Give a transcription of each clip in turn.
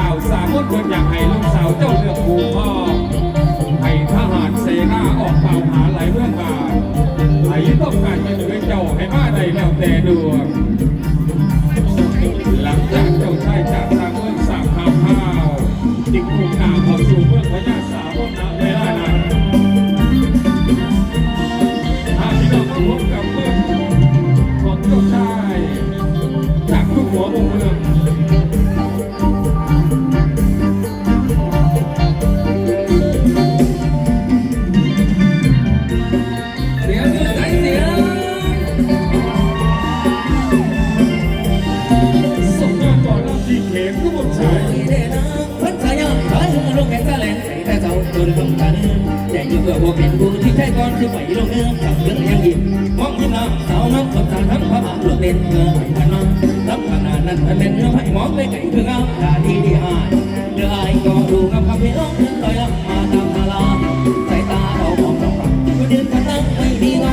ข่าวสามมดเพิ่นอยากให้ลูกสาวเจ้าเลือกผูพ่อให้ทหารเสนาออกเป่าหาหลายเรื่องการให้ต้องการจะเหลือเจ้าให้มาได้แล้วแต่ดวงหลังจากเจ้าชายจากทางเมืองสามข้าวข้าวจึงมุ่งหน้าเข้าสู่เมืองพญาสาวนาเวลานั้นถ้าพี่น้องมาพบกั แต่อยู่เพื่อพวกเป็นผู้ที่ใช้ก่อนคือไปลงเนื้อกับเรื่องยังยิ้มองยิ้มน้ำสาวน้ำสดสาทั้งพระบาทลูกเด่นเงยพันน้ำรับขนาดนั้นมันเป็นเรื่องให้มองไปไกลคือเงาตาดีดีหายเดือไอก็ดูกับคำพี่น้องลอยละมาตามนาลาสายตาเรามองต้องปรับก็ยืนกันนั่งไม่มีเงา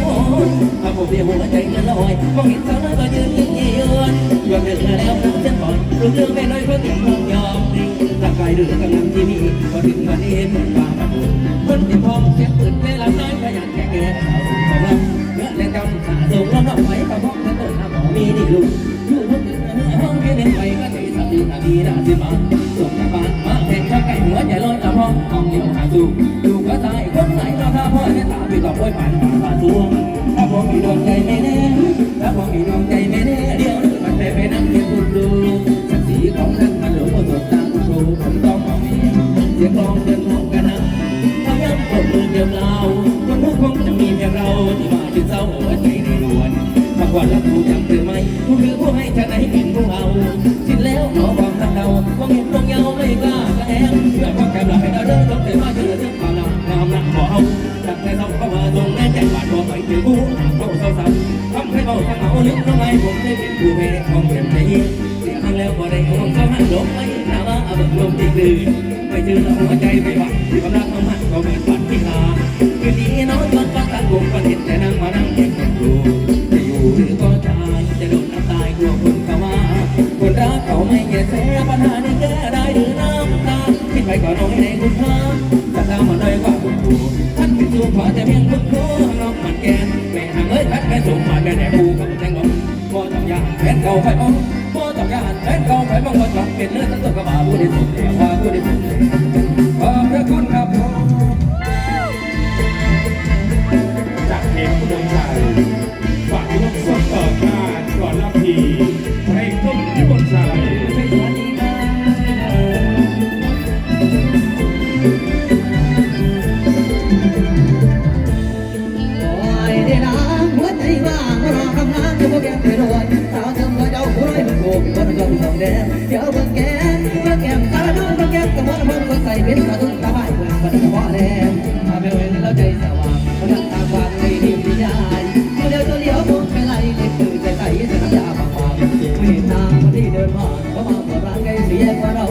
ถ้าผมเรียกหัวใจเงินลอยมองเห็นสาวน้อยก็ยืนยิ้มเยือนยอมเดินแล้วน้ำเส้นปล่อยรู้เรื่องไม่น้อยเพราะเสียงยอมดีร่างกายเรือดกำลังที่มีพอถึงวันนี้เหมือนฟ้าม นที่พร้อมเสียงปืนในลำน้อยขยันแก่แก่สาวของเราเนื้อแรงกำขาส่งลำน้ำไหวกระเพาะกระต้นน้ำหมอมีนี่ลูกอยู่ห้องอื่นห้องเพียงเล่นไปก็ตีสตินาทีนาทีมาส่งจากบ้านมาแข่งข้าไก่หัวใจลอยละห้องห้องเดียวหาสู่ดูก็ตายคนไหนราคาพ่อเนี่ยตาไปต่อป่วยผ่านผ่านผ่านทวงถ้าผมมีดวงใจไม่แน่ถ้าผมมีดวงใจ แล้วผู้จำเป็นไหมผู้คือผู้ให้ชนะให้เป็นผู้เอาสิ้นแล้วขอความตั้งเดามองเห็นตรงเยาไม่กล้ากระแองเพื่อความแคบหลับให้เราเดินต้องเตือนมาเจอเรื่องความรักงามรักขอเอาตั้งแต่ต้องเข้ามาตรงแม่ใจหวานบอกไปถึงผู้เข้าเศร้าซ้ำทำให้เบาทางเอาลึกลงไปผมได้เป็นผู้แพ้ของเต็มใจเสียครั้งแล้วพอได้ของเขาหันลงไปหน้าว่าเอาแบบลมตีคืนไม่เจอหัวใจไม่หวั่นความรักของมันก็เหมือนฝันที่ลา บ่ต้องการแฟนเก่าไปบ่ต้องเป็นเนื้อตั้งตัวกระบาผู้ได้สุดแต่ว่าผู้ได้สุดขอบพระคุณครับ ดร้านใกล้เสียกว่าเรา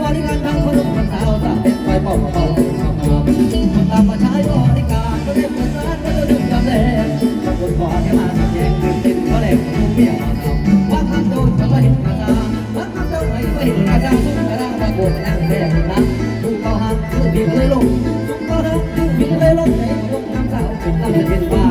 วันนี้การทำขนมมันสาวสาวเด็ดไฟเป่าเป่าเข้ามาตามมาใช้บริการก็เรียกเปิดร้านก็ดูจำแรงบางคนขอแค่มาทำแยงตื่นเต้นเขาแหลกมุมเบี้ยมาทำว่าทำโดนจะไม่เห็นกระจาว่าทำโดนไม่เห็นกระจางสุดกระด้างมาโกงนั่งแดงนะดูเขาหักคือผิดเลยลงสุกก็รักคือผิดเลยลงในวงน้ำสาวเป็นลำเป็นบ้า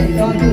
มา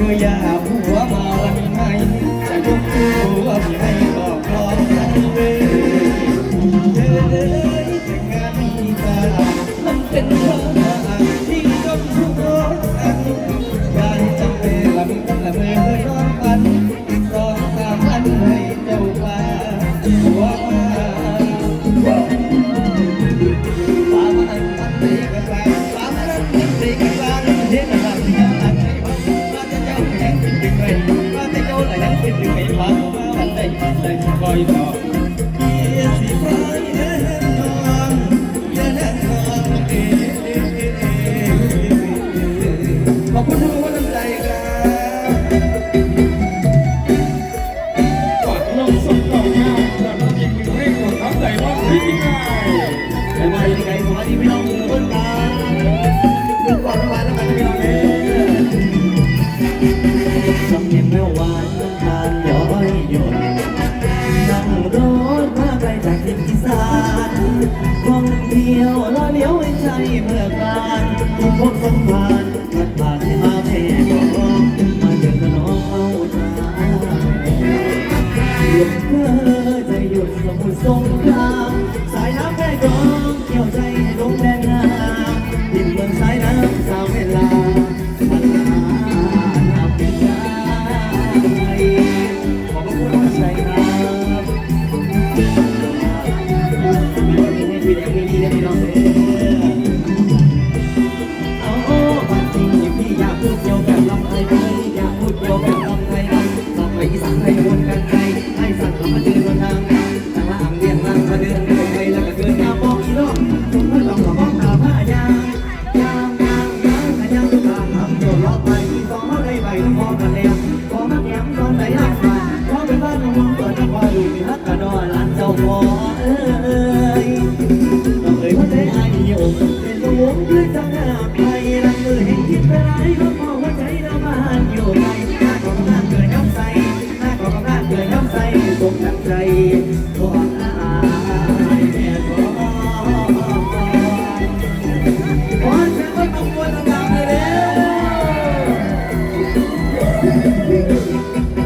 เธออย่าหัวมาวังไงจะยกตัวพี่ให้ ใจเมื่อกลางทุกคนสัมพันธ์วัดป่าที่มาแท่บอกมาเจอกันน้องเอาใจ ใจก่อนอายแม่ขออเสียงคนประกวดต่างๆเลยเด้อ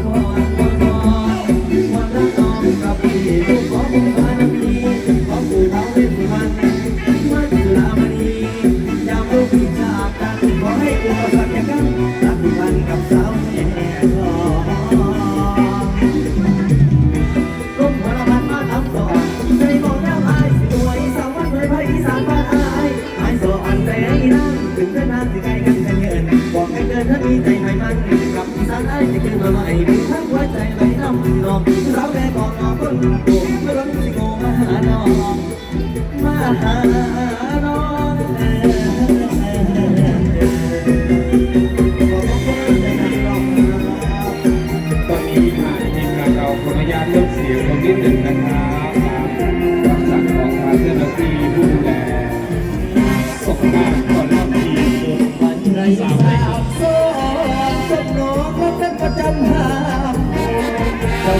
ก่อนก่อนวันลกับพี่ขอบุพาน้ำดีขอปู่เราเป็นมันมันจุลามณียามลูกพี่จากกันขอให้อุปสรรคอยกันรักวันกับสาวแม่ มาหา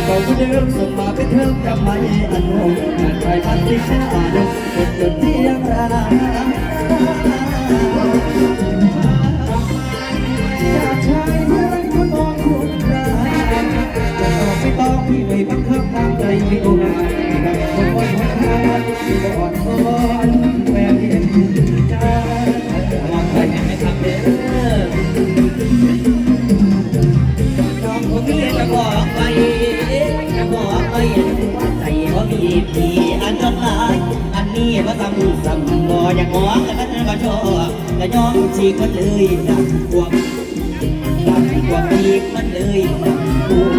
เก่าเดิมส่งมาเป็นเทอมทำไมอันโง่งานไปพันที่แค่อ่านหมดจนเที่ยงราจากชายเมื่อไรก็มองคุณร้าจะตอบไม่ต้องพี่ไม่บังคับทางใจไม่ดูงานไม่ได้คนวันวันทานที่อ่อนอ่อน ว่ามีพี่อันจดหลายอันนี้ว่าซ้ำซ้ำบ่อยากมองแต่มันก็ชอบก็ยอมฉีกมันเลยดักพวกดักพวกอีกมันเลยดักพวก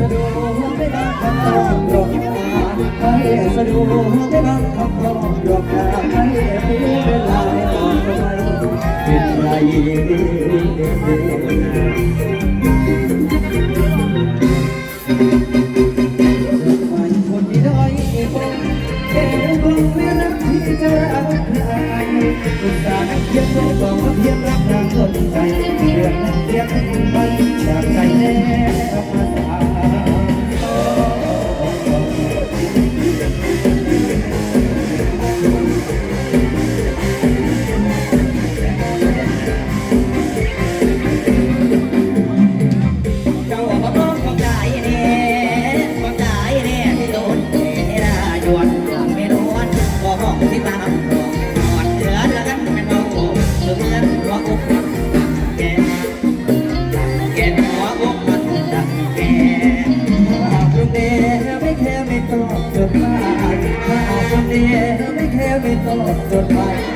สะดวกไม่บางคำตอบหรอกนะไม่สะดวกไม่บางคำตอบหรอกนะไม่มีเวลาให้ตอบทำไมเป็นไร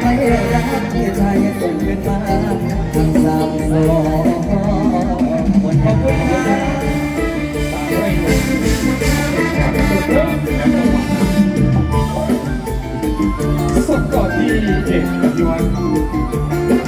ไม่รักที่ใจส่งเป็นมาทางสามสองคนขอบคุณครับส่งต่อที่เอกอภิวัตร